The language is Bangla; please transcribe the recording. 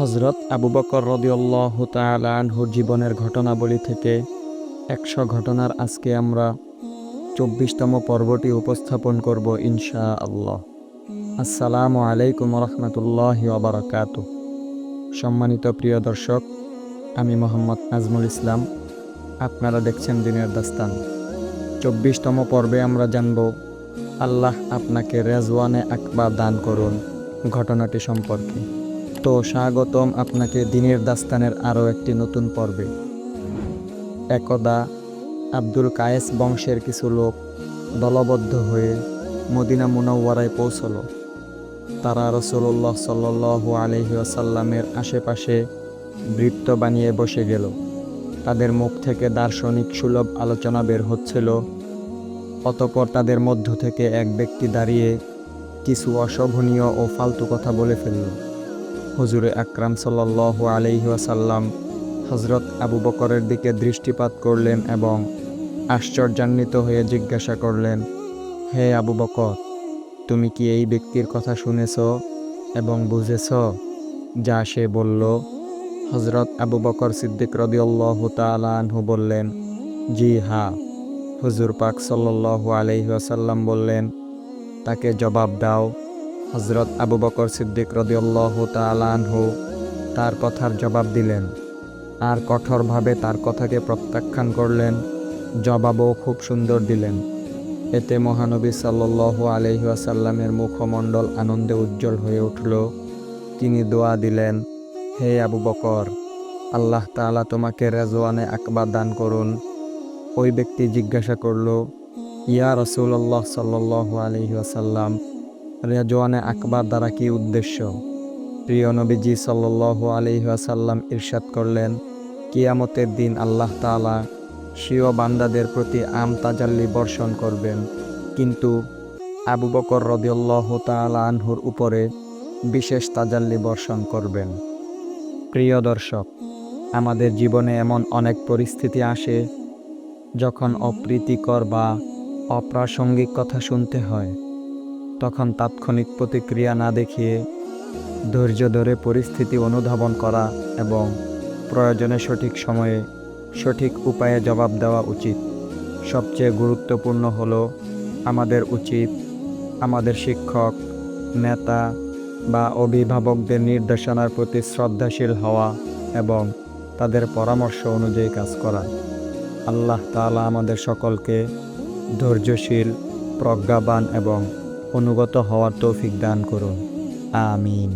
হজরত আবু বকর রদিউল্লাহ তালানহুর জীবনের ঘটনাবলী থেকে একশো ঘটনার আজকে আমরা চব্বিশতম পর্বটি উপস্থাপন করব ইনশা আল্লাহ আসসালামু আলাইকুম রহমতুল্লাহ ওবরাকাত সম্মানিত প্রিয় দর্শক, আমি মোহাম্মদ নাজমুল ইসলাম। আপনারা দেখছেন দিনের দাস্তান। চব্বিশতম পর্বে আমরা জানব, আল্লাহ আপনাকে রেজওয়ানে আকবা দান করুন ঘটনাটি সম্পর্কে। তো স্বাগতম আপনাকে দিনের দাস্তানের আরও একটি নতুন পর্বে। একদা আব্দুল কায়েস বংশের কিছু লোক দলবদ্ধ হয়ে মদিনা মুনাওয়ারায় পৌঁছল। তারা রসুল্লাহ সাল্লু আলহি আসাল্লামের আশেপাশে বৃত্ত বানিয়ে বসে গেল। তাদের মুখ থেকে দার্শনিক সুলভ আলোচনা বের হচ্ছিল। অতপর তাদের মধ্য থেকে এক ব্যক্তি দাঁড়িয়ে কিছু অশোভনীয় ও ফালতু কথা বলে ফেলল। হুজুরে আকরাম সাল্লাহ আলহি আসাল্লাম হজরত আবু বকরের দিকে দৃষ্টিপাত করলেন এবং আশ্চর্যান্বিত হয়ে জিজ্ঞাসা করলেন, হে আবু বকর, তুমি কি এই ব্যক্তির কথা শুনেছ এবং বুঝেছ যা সে বলল? হজরত আবু বকর সিদ্দিক রদিউল্লাহ তালানহু বললেন, জি, হা। হুজুর পাক সাল্লু আলহি আসাল্লাম বললেন, তাকে জবাব দাও। হজরত আবু বকর সিদ্দিক রদিউল্লাহ তালানহু তার কথার জবাব দিলেন। আর কঠোরভাবে তার কথাকে প্রত্যাখ্যান করলেন। জবাবও খুব সুন্দর দিলেন। এতে মহানবী সাল্লু আলহিহাসাল্লামের মুখমণ্ডল আনন্দে উজ্জ্বল হয়ে উঠল। তিনি দোয়া দিলেন, হে আবু বকর, আল্লাহ তাআলা তোমাকে রেজওয়ানে আকবা দান করুন। ওই ব্যক্তি জিজ্ঞাসা করল, ইয়া রসুল্লাহ সাল্লাহ আলহিহাসাল্লাম রেজওয়ানে আকবার দ্বারা কি উদ্দেশ্য? প্রিয় নবীজি সাল্লাহ আলহিহাসাল্লাম ইরশাদ করলেন, কিয়ামতের দিন আল্লাহ তাআলা স্বীয় বান্দাদের প্রতি আম তাজাল্লি বর্ষণ করবেন। কিন্তু আবু বকর রদিউল্লাহ তাআলা আনহুর উপরে বিশেষ তাজাল্লি বর্ষণ করবেন। প্রিয় দর্শক, আমাদের জীবনে এমন অনেক পরিস্থিতি আসে যখন অপ্রীতিকর বা অপ্রাসঙ্গিক কথা শুনতে হয়। তখন তাৎক্ষণিক প্রতিক্রিয়া না দেখিয়ে ধৈর্য ধরে পরিস্থিতি অনুধাবন করা এবং প্রয়োজনে সঠিক সময়ে সঠিক উপায়ে জবাব দেওয়া উচিত। সবচেয়ে গুরুত্বপূর্ণ হল আমাদের উচিত আমাদের শিক্ষক, নেতা বা অভিভাবকদের নির্দেশনার প্রতি শ্রদ্ধাশীল হওয়া এবং তাদের পরামর্শ অনুযায়ী কাজ করা। আল্লাহ তাআলা আমাদের সকলকে ধৈর্যশীল, প্রজ্ঞাবান এবং অনুগত হওয়ার তৌফিক দান করুন। আমিন।